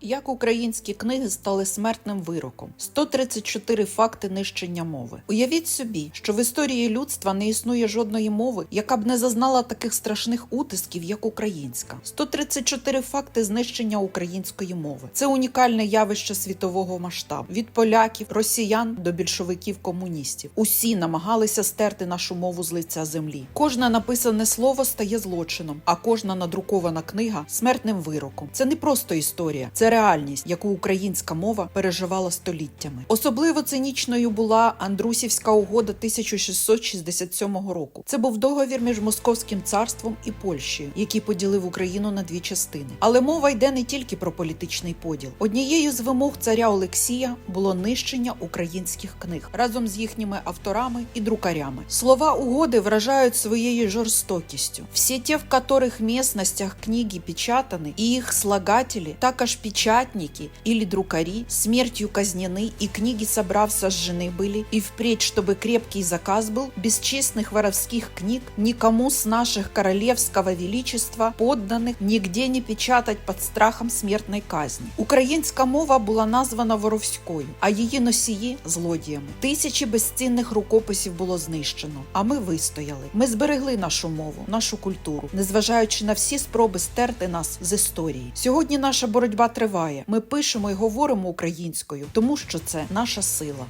Як українські книги стали смертним вироком? 134 факти нищення мови. Уявіть собі, що в історії людства не існує жодної мови, яка б не зазнала таких страшних утисків, як українська. 134 факти знищення української мови. Це унікальне явище світового масштабу від поляків, росіян до більшовиків комуністів. Усі намагалися стерти нашу мову з лиця землі. Кожне написане слово стає злочином, а кожна надрукована книга смертним вироком. Це не просто історія, це реальність, яку українська мова переживала століттями. Особливо цинічною була Андрусівська угода 1667 року. Це був договір між Московським царством і Польщею, який поділив Україну на дві частини. Але мова йде не тільки про політичний поділ. Однією з вимог царя Олексія було нищення українських книг разом з їхніми авторами і друкарями. Слова угоди вражають своєю жорстокістю. Всі ті, в которых местностях книги печатаны, и их слагатели, також печатники или друкари, смертью казнены, и книги, собрав, сожжены были, и впредь, чтобы крепкий заказ был, бесчестных воровских книг никому с наших королевского величества подданных нигде не печатать под страхом смертної казни. Українська мова була названа воровською, а її носії злодіями. Тисячі безцінних рукописів було знищено. А ми вистояли. Ми зберегли нашу мову, нашу культуру, незважаючи на всі спроби стерти нас з історії. Сьогодні наша боротьба триває. Ми пишемо і говоримо українською, тому що це наша сила.